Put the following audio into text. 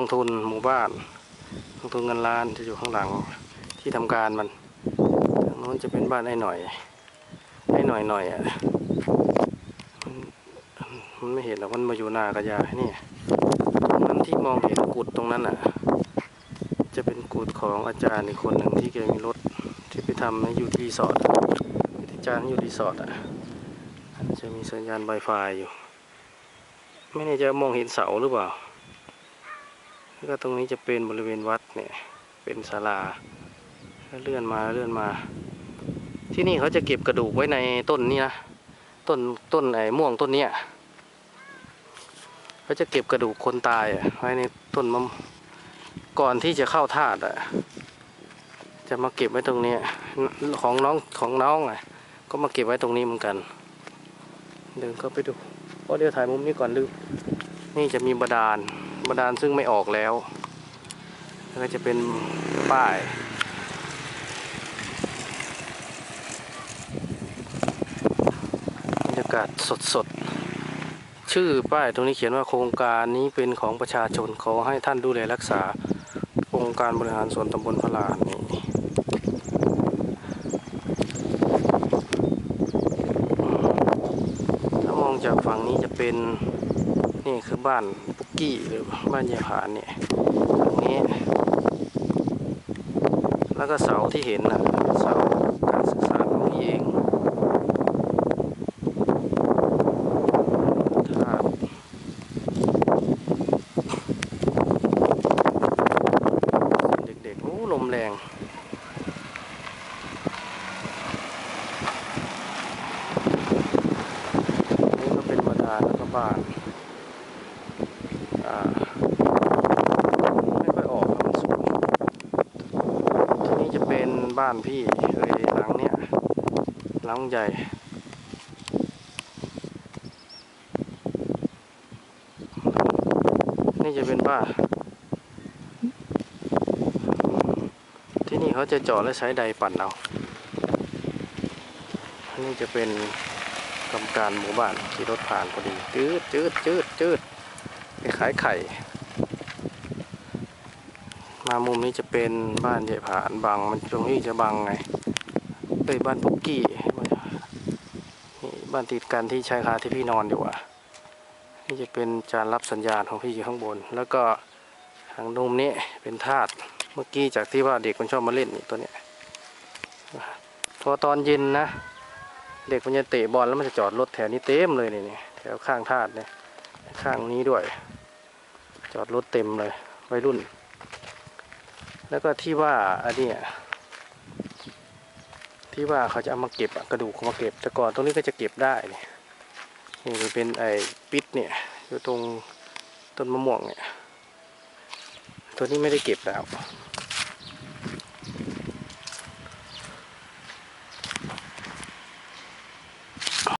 องทุนหมู่บ้านกองทุนเงินล้านจะอยู่ข้างหลังที่ทำการมันทางโน้นจะเป็นบ้านไอ้หน่อยไอ้หน่อยหน่อยอะมันไม่เห็นหรอกมันมาอยู่หน้ากระยานี่ตรงนั้นที่มองเห็นกุดตรงนั้นอะ จะเป็นกุดของอาจารย์อีกคนหนึ่งที่แกมีรถที่ไปทำให้อยู่ที่รีสอร์ทอาจารย์อยู่รีสอร์ทอะจะมีสัญญาณ Wi-Fi อยู่ ไม่แน่ใจว่ามองเห็นเสาหรือเปล่า แล้วก็ตรงนี้จะเป็นบริเวณวัดเนี่ยเป็นศาลาเลื่อนมาเลื่อนมา ที่นี่เขาจะเก็บกระดูกไว้ในต้นนี้นะต้นต้นไอ้ม่วงต้นเนี้ยเขาจะเก็บกระดูกคนตายอะไว้ในต้นมะก่อนที่จะเข้าธาตุอะจะมาเก็บไว้ตรงนี้ของน้องของน้องอะก็มาเก็บไว้ตรงนี้เหมือนกันเดินเข้าไปดูเพราะเดี๋ยวถ่ายมุมนี้ก่อนลืมนี่จะมีบาดาล บาดาลซึ่งไม่ออกแล้ว แล้วก็จะเป็นป้ายบรรยากาศสดๆชื่อป้ายตรงนี้เขียนว่าโครงการนี้เป็นของประชาชนขอให้ท่านดูแลรักษาองค์การบริหารส่วนตำบลพระลานนี่ถ้ามองจากฝั่งนี้จะเป็นนี่คือบ้าน กี้หรือบ้านยายผานเนี่ยตรงนี้ แล้วก็เสาที่เห็นนะเสาการศึกษาของนี่เองถ้าเด็กๆโอ้ลมแรงนี่ก็เป็นบาดาลแล้วก็บ้าน อ่าไม่ค่อยออกครับมันสูงที่นี่จะเป็น บ้านพี่เลยหลังเนี้ยหลังใหญ่นี่จะเป็นบ้านที่นี่เขาจะเจาะและใช้ใดปั่นเอาอันนี้จะเป็นกรรมการหมู่บ้านขี่รถผ่านพอดีจืดจืดจืดจืดไปขายไข่ มามุมนี้จะเป็นบ้านใหญ่ผานบังมันตรงนี้จะบังไงเอ้ยบ้านปุกกี้นี่บ้านติดกันที่ชายคาที่พี่นอนอยู่อะนี่จะเป็นจานรับสัญญาณของพี่อยู่ข้างบน แล้วก็ทางนุมนี้เป็นธาตุเมื่อกี้จากที่ว่าเด็กมันชอบมาเล่นนี่ตัวเนี้ยพอตอนเย็นนะ เด็กมันจะเตะบอลแล้วมันจะจอดรถแถวนี้เต็มเลยนี่นี่แถวข้างธาตุเนี่ยข้างนี้ด้วย จอดรถเต็มเลยวัยรุ่น แล้วก็ที่ว่าอันนี้ที่ว่าเขาจะเอามาเก็บกระดูกเขามาเก็บ แต่ก่อนตรงนี้ก็จะเก็บได้นี่นี่มันเป็นไอ้ปิดเนี่ยอยู่ตรงต้นมะม่วงเนี่ยตัวนี้ไม่ได้เก็บแล้ว